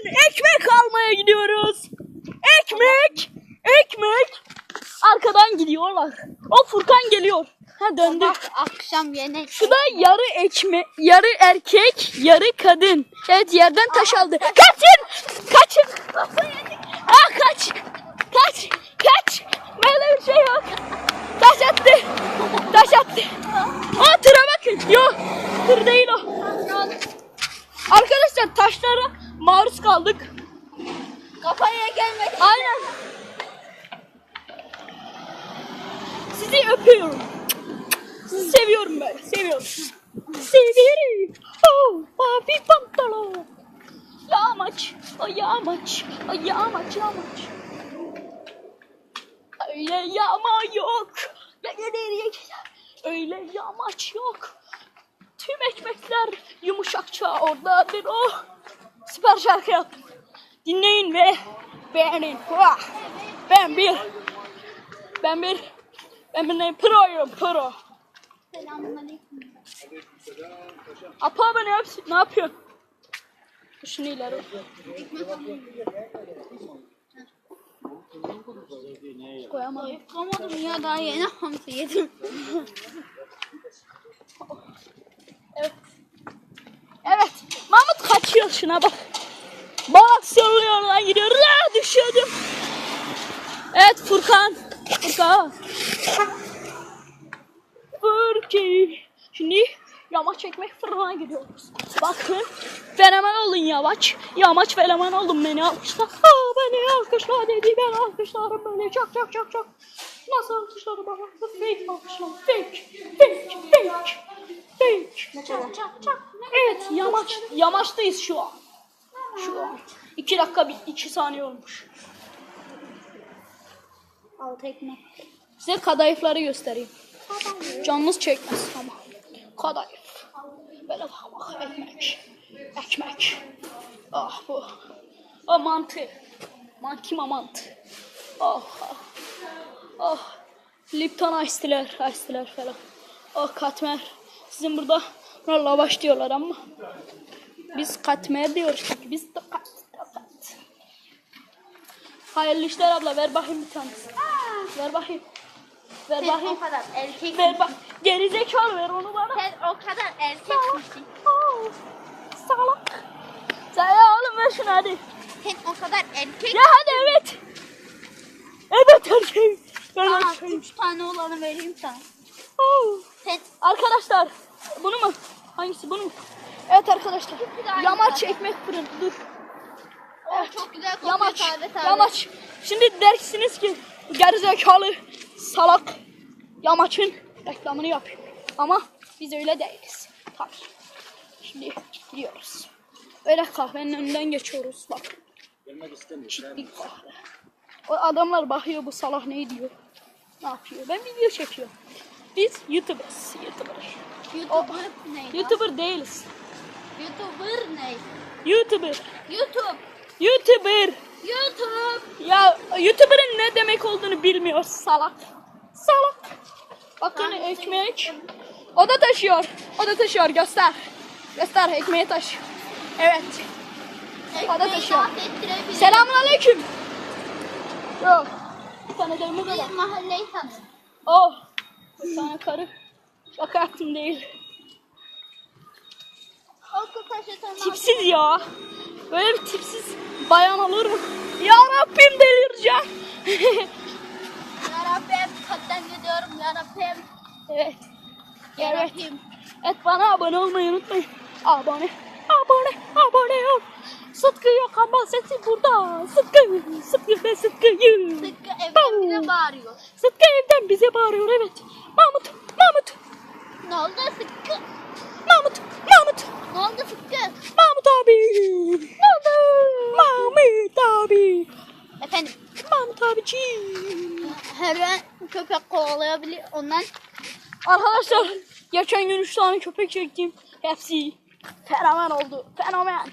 Bugün ekmek almaya gidiyoruz. Ekmek, ekmek. Arkadan gidiyorlar. O Furkan geliyor. Ha döndü. Bak akşam yemek. Şu da yarı ekme, yarı erkek, yarı kadın. Evet yerden taş aldı. Kaçın! Kaçın! Ah kaç! Kaç! Kaç! Böyle bir şey yok. Taş attı. Taş attı. Aa tıra bakın. Yok. Tır değil o. Arkadaşlar taşlara maruz kaldık. Kafaya gelmek. Aynen. Sizi öpüyorum. Sizi seviyorum ben. Seviyorum. Seviyorum. Oh, mavi pantolon. Yağmaç. O yağmaç. O yağmaç, yağmaç. Öyle yağma yok. Öyle yağmaç yok. Tüm ekmekler yumuşakça oradadır o. Süper şarkı yaptım. Dinleyin ve beğenin. Ben bir, ben bir, ben bir ne proyum pro. Selamünaleyküm. Apa abi ne yapıyorsun? Ne yapıyorsun? Şunu ileri. Koyamadım. Yapamadım ya daha yeni hamsi yedim. Evet. Evet. Kaçıyor şuna bak. Balık sürüyor lan gidiyor. Aa, düşüyordum. Evet Furkan. Furkan. Furki. Şimdi yamaç çekmek fırına gidiyoruz. Bakın. Fenomen olun yamaç. Yamaç fenomen oldum beni alkışla. Aa beni alkışla dedi. Ben alkışlarım böyle çok çok çok çok. Nasıl alkışlarım bana? Fake alkışlarım. Fake. Fake. Fake. Fake. Çak çak çak. Evet yamaç yamaçtayız şu an. Şu an. İki dakika bir iki saniye olmuş. Altı ekmek. Size kadayıfları göstereyim. Canınız çekmez ama. Kadayıf. Böyle bak ekmek. Ekmek. Ah bu. O mantı. Mankima mantı. Oh ah. Oh. Lipton ice'tiler, ice'tiler falan. Oh katmer. Sizin burada buna lavaş diyorlar ama. Biz katmer diyoruz çünkü biz de kat, kat. Hayırlı işler abla ver bakayım bir tanesi. Ver bakayım. Ver Sen bakayım. o kadar erkek Ver bak. Gerizekalı ver onu bana. Sen o kadar erkek misin? Salak. Sen ya oğlum ver şunu hadi. Sen o kadar erkek Ya hadi evet. Evet erkeğim. Tamam, bakayım. üç tane olanı vereyim sana. Sen Arkadaşlar bunu mu? Hangisi bunu mu? Evet arkadaşlar. Yamaç ekmek fırın. Dur. Evet. çok güzel kokuyor Yamaç. taze taze. Yamaç. Şimdi dersiniz ki gerizekalı salak yamaçın reklamını yapıyor. Ama biz öyle değiliz. Tabii. Şimdi gidiyoruz. Öyle kahvenin önünden geçiyoruz. Bak. Ciddi kahve. O adamlar bakıyor bu salak ne diyor. Ne yapıyor? Ben video çekiyorum. Biz YouTubers. YouTuber. YouTuber ne? YouTuber değiliz. YouTuber ne? YouTuber. YouTube. YouTuber. YouTube. Ya YouTuber'ın ne demek olduğunu bilmiyor salak. Salak. Bakın ekmek. O da taşıyor. O da taşıyor. Göster. Göster ekmeği taşıyor. Evet. O da Ekmeği taşıyor. Selamun aleyküm. Yok. Var. Biz mahalleyi tanır. Oh. Bir tane karı. Şaka yaptım değil. Okul taşı tanır. Tipsiz ya. Böyle bir tipsiz bayan olur mu? Ya Rabbim delireceğim. Yarabbim kalpten gidiyorum yarabbim. evet. Evet. Yarabbim. Evet bana abone olmayı unutmayın. Abone. Abone. Abone ol. Sıtkı yok ama sesi burada. Sıtkı. Sıtkı ve Sıtkı'yı. Sıkkı evden bile bağırıyor. Sıtkı evden bize bağırıyor evet. Mahmut. Mahmut. Ne oldu Sıkkı? Mahmut. Mahmut. Ne oldu Sıkkı? Mahmut abi. Ne oldu? Mahmut abi. Efendim Mahmut abiciğim. her an köpek kovalayabilir ondan. Arkadaşlar geçen gün 3 tane köpek çektim. Hepsi fenomen oldu. Fenomen.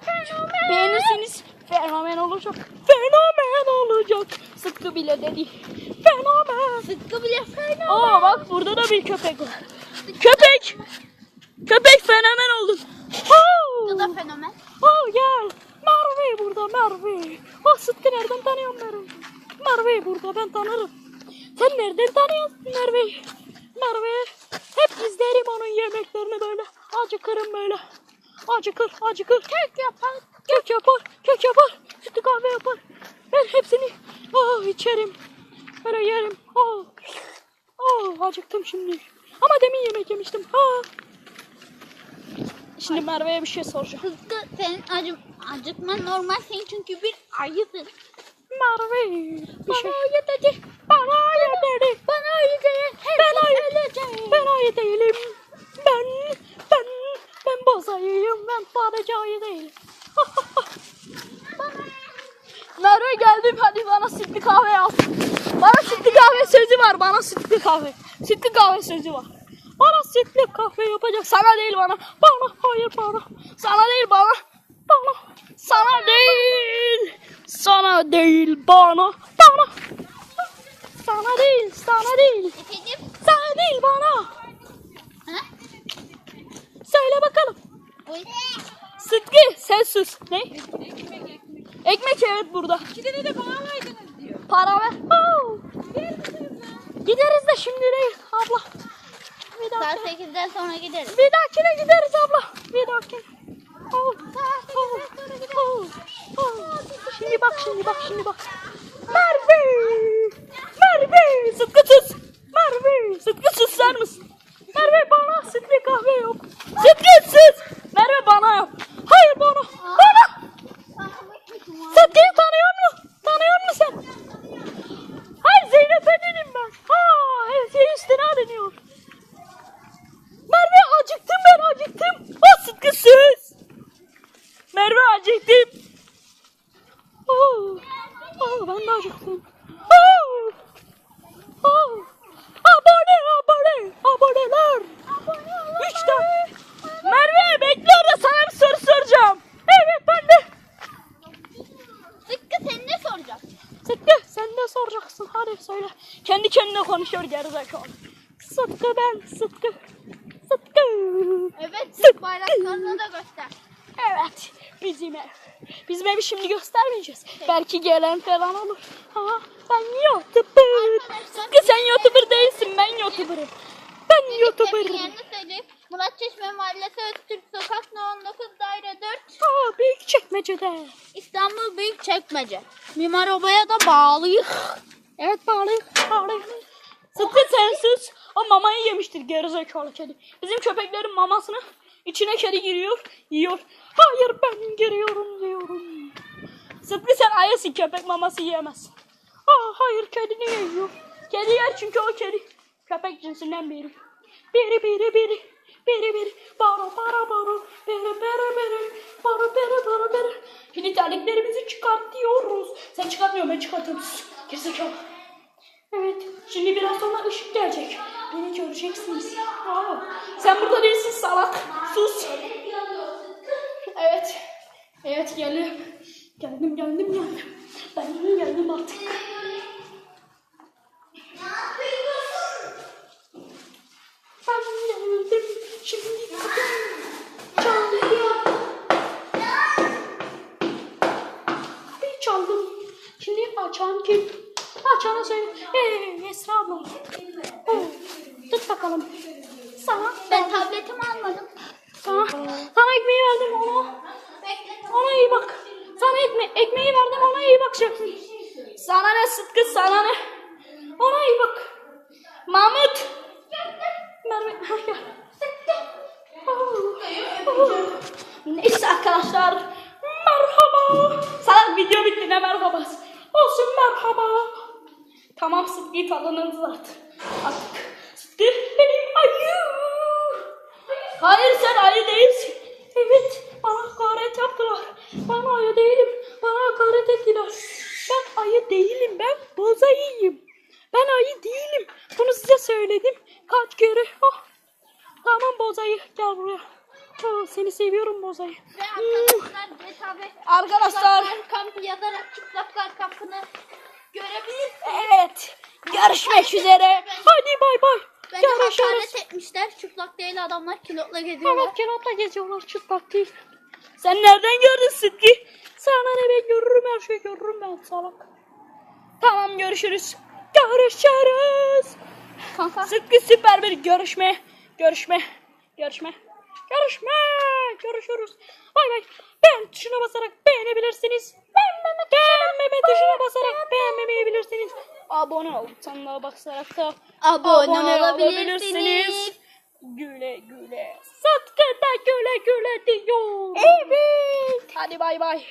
Fenomen. Beğenirseniz fenomen olacak. Fenomen olacak. Sıtkı bile dedi. Fenomen. Sıkkı bile fena. Aa bak burada da bir köpek var. Köpek. Köpek fenomen oldu. Sıkkı Oh, da fenomen. oh gel. Marvin. burada Merve. Ah Sıtkı nereden tanıyorum Merve? Merve burada ben tanırım. Sen nereden tanıyorsun Merve'yi? Merve hep izlerim onun yemeklerini böyle. Acıkırım böyle. Acıkır, acıkır. Kek yapar, kek yapar, kek yapar. Sütlü kahve yapar. Ben hepsini oh, içerim. Böyle yerim. Oh. Oh, acıktım şimdi. Demin yemek yemiştim. Ha. Şimdi Merve'ye bir şey soracağım. Sıtkı senin acı, acıkman normal senin çünkü bir ayısın. Merve bir şey. ayı dedi. Bana dedi. Bana ayı dedi. Ben ayı, ben ayı değilim. Ben, ben, ben boz ayıyım. Ben sadece ayı değilim. Merve geldim hadi bana sütlü kahve yap. Bana sütlü kahve sözü var. Bana sütlü kahve. Sütlü kahve sözü var. Sütlü kahve yapacak. Sana değil bana. Bana hayır bana. Sana değil bana. Bana. Sana değil. Sana değil bana. Bana. Sana değil. Sana değil. Efendim? Sana değil bana. Ha? Söyle bakalım. Oy. Sıtkı sen sus. Ne? Ekmek evet burada. İkide de bana alaydınız diyor. Para ver. Gideriz de şimdi değil abla. Bir Saat dahakine, 8'den sonra gideriz. bir dahakine gideriz abla. Bir dahakine. Oo. Oo. Oo. Oo. Şimdi bak şimdi bak şimdi bak. Merve. Merve. Sıtkı sus. Merve. Sıtkı susar mısın? Merve bana sütlü kahve yok. Sıtkı sus. Merve bana yok. Hayır bana. Bana. Sıtkı'yı tanıyor musun? Tanıyor musun sen? Hayır Zeynep'e dedim ben. Ha, her şey üstüne deniyor. Merve acıktım ben acıktım. O Sıtkı sus. Merve acıktım. Oh, oh, ben de acıktım. Oh, oh. Abone abone aboneler. Üç tane. Merve bekle orada sana bir soru soracağım. Evet ben de. Sıtkı sen ne soracaksın? Sıtkı sen de soracaksın hadi söyle. Kendi kendine konuşuyor gerizekalı. Sıtkı ben Sıtkı. Sıtkı. Evet. Türk bayraklarını da göster. Evet bizim ev. Bizim evi şimdi göstermeyeceğiz. Belki gelen falan olur. Ha, ben YouTuber. Sıtkı sen YouTuber değilsin ben YouTuber'ım. Ben YouTuber'ım. Murat Çeşme Mahallesi Öztürk Sokak No 19 Daire 4 Aa, büyük çekmecede. İstanbul Büyükçekmece. Mimar Oba'ya da bağlıyız. Evet bağlıyım. Bağlıyım. Sıtkı sen sus. O mamayı yemiştir gerizekalı kedi. Bizim köpeklerin mamasını içine kedi giriyor, yiyor. Hayır ben giriyorum diyorum. Sıtkı sen ayısın köpek maması yiyemezsin. Aa, hayır kedi niye yiyor? Kedi yer çünkü o kedi. Köpek cinsinden biri. Biri biri biri. Biri biri. Baro baro baro. Biri biri biri. Baro biri biri biri. Şimdi terliklerimizi çıkartıyoruz. Sen çıkartmıyor ben çıkartıyorum. Gerizekalı. Şimdi biraz sonra ışık gelecek. Beni göreceksiniz. Aa, sen burada değilsin salak. Sus. Evet. Evet geldim. Geldim geldim geldim. Ben geldim artık. Ben geldim. Şimdi kapım çalıyor. Kapıyı çaldım. Şimdi açan kim? Açana söyle. Hey Esra abla. Oh, tut bakalım. Sana. Ben tabletimi almadım. Sana, sana ekmeği verdim ona. Ona iyi bak. Sana ekme ekmeği verdim ona iyi bakacaksın. Sana ne Sıtkı sana ne? Ona iyi bak. Mahmut. Merve. oh. Neyse arkadaşlar. Merhaba. Sana video bitti ne merhabası. Olsun merhaba. Tamam Sıtkı'yı tanıdınız artık. Artık Sıtkı benim ayım. Hayır sen ayı değilsin. Evet bana hakaret yaptılar. Ben ayı değilim. Bana hakaret ettiler. Ben ayı değilim. Ben boz ayıyım. Ben ayı değilim. Bunu size söyledim. Kaç kere. Oh. Tamam boz ayı gel buraya. Oh, seni seviyorum boz ayı. Ve arkadaşlar GTA 5 Arkadaşlar. Çıplaklar kampı yazarak kampını görebilirsiniz. Evet. Görüşmek üzere. Hadi bay bay. Bence Görüşürüz. hakaret etmişler. Çıplak değil adamlar kilotla geziyorlar. Evet kilotla geziyorlar çıplak değil. Sen nereden gördün Sıtkı? Sana ne ben görürüm her şeyi görürüm ben salak. Tamam görüşürüz. Görüşürüz. Kanka. Sıkı süper bir görüşme. Görüşme. Görüşme. Görüşme. Görüşürüz. Bay bay. Ben tuşuna basarak beğenebilirsiniz. Beğenmeme tuşuna basarak beğenmemeyebilirsiniz. Abone ol butonuna basarak da Abone olabilirsiniz. Güle güle. Sıtkı da güle güle diyor. Evet. Hadi bay bay.